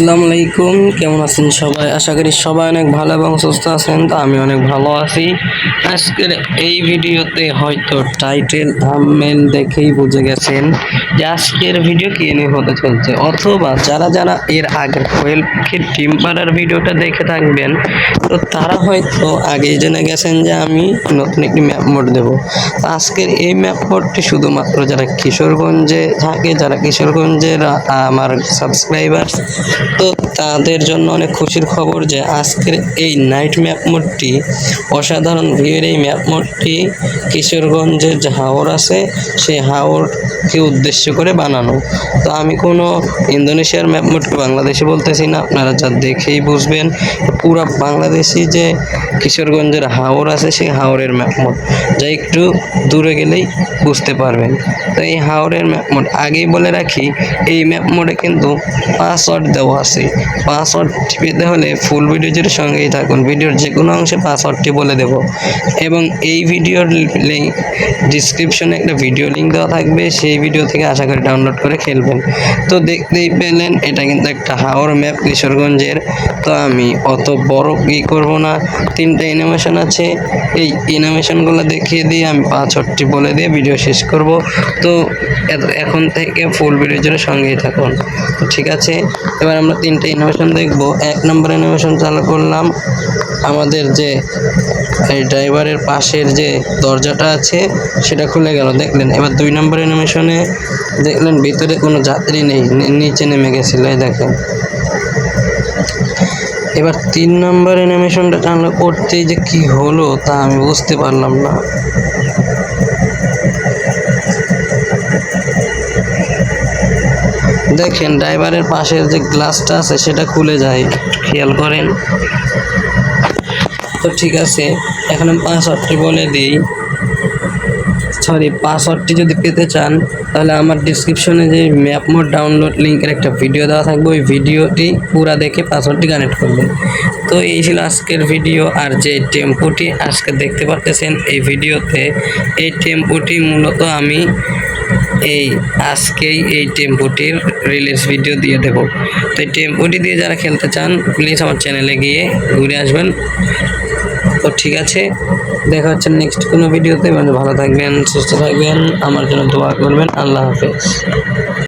আসসালামু আলাইকুম, কেমন আছেন সবাই? আশা করি সবাই অনেক ভালো এবং সুস্থ আছেন, তো আমি অনেক ভালো আছি। আজকের এই ভিডিওতে হয়তো টাইটেল থাম্বনেল দেখেই বুঝে গেছেন যে আজকের ভিডিও কি নিয়ে হতে চলছে। অথবা যারা যারা এর আগের কোয়েল ডিম পাড়ার ভিডিওটা দেখে থাকবেন, তো তারা হয়তো আগেই জেনে গেছেন যে আমি নতুন একটি ম্যাপ মোড দেবো। আজকের এই ম্যাপ মোডটি শুধুমাত্র যারা কিশোরগঞ্জে থাকে, যারা কিশোরগঞ্জের আমার সাবস্ক্রাইবার তো তাদের জন্য অনেক খুশির খবর যে আজকের এই নাইট ম্যাপ মোডটি অসাধারণ ভিউয়ের এই ম্যাপ মোডটি কিশোরগঞ্জের যে হাওর আছে, সেই হাওরকে উদ্দেশ্য করে বানানো। তো আমি কোনো ইন্দোনেশিয়ার ম্যাপ মোডকে বাংলাদেশে বলতেছি না, আপনারা যা দেখেই বুঝবেন। পুরো বাংলাদেশি যে কিশোরগঞ্জের হাওর আছে, সেই হাওরের ম্যাপ মোড। যা একটু দূরে গেলেই বুঝতে পারবেন। তো এই হাওরের ম্যাপ মোড, আগেই বলে রাখি, এই ম্যাপ মোডে কিন্তু পাসওয়ার্ড দেওয়া আছে পাসওয়ার্ড পেতে হলে ফুল ভিডিও সঙ্গেই থাকুন। ভিডিওর যে কোনো অংশে পাসওয়ার্ডটি বলে দেব। এবং এই ভিডিওর লিঙ্ক ডিসক্রিপশনে একটা ভিডিও লিঙ্ক দেওয়া থাকবে। সেই ভিডিও থেকে আশা করি ডাউনলোড করে খেলবেন। তো দেখতেই পেলেন, এটা কিন্তু একটা হাওর ম্যাপ কিশোরগঞ্জের। তো আমি অত বড় ই করব না। তিনটা অ্যানিমেশন আছে। এই অ্যানিমেশনগুলো দেখিয়ে দিয়ে আমি পাসওয়ার্ডটি বলে দিয়ে ভিডিও শেষ করব। তো এখন থেকে ফুল ভিডিও জুড়ে সঙ্গেই থাকুন। তো ঠিক আছে। এবার আমরা তিনটে ইনোভেশন দেখব। এক নম্বর অ্যানিমেশন চালু করলাম আমাদের যে, এই ড্রাইভারের পাশের যে দরজাটা আছে, সেটা খুলে গেল, দেখলেন? এবার দুই নম্বর অ্যানিমেশনে দেখলেন ভিতরে কোনো যাত্রী নেই নিচে নেমে গেছিল, এই দেখেন। এবার তিন নম্বর অ্যানিমেশনটা চালু করতেই যে কি হলো তা আমি বুঝতে পারলাম না। দেখেন ড্রাইভারের পাশের যে গ্লাসটা আছে, সেটা খুলে যায়। খেয়াল করেন। তো ঠিক আছে, এখন আমি পাসওয়ার্ডটি বলে দিই। সরি পাসওয়ার্ডটি যদি পেতে চান, তাহলে আমার ডিসক্রিপশনে যে ম্যাপ মোড ডাউনলোড লিঙ্কের একটা ভিডিও দেওয়া থাকবে, ওই ভিডিওটি পুরা দেখে পাসওয়ার্ডটি কানেক্ট করবেন। তো এই ছিল আজকের ভিডিও আর যে টেম্পোটি আজকে দেখতে পারতেছেন, এই ভিডিওতে এই টেম্পোটি মূলত আমি এই আজকেই এই টেম্পোটির রিলিজ ভিডিও দিয়ে দেব। তো এই টেম্পোটি দিয়ে যারা খেলতে চান প্লিজ আমার চ্যানেলে গিয়ে ঘুরে আসবেন। তো ঠিক আছে, দেখা হচ্ছে নেক্সট কোনো ভিডিওতে মানে ভালো থাকবেন, সুস্থ থাকবেন, আমার জন্য দোয়া করবেন। আল্লাহ হাফেজ।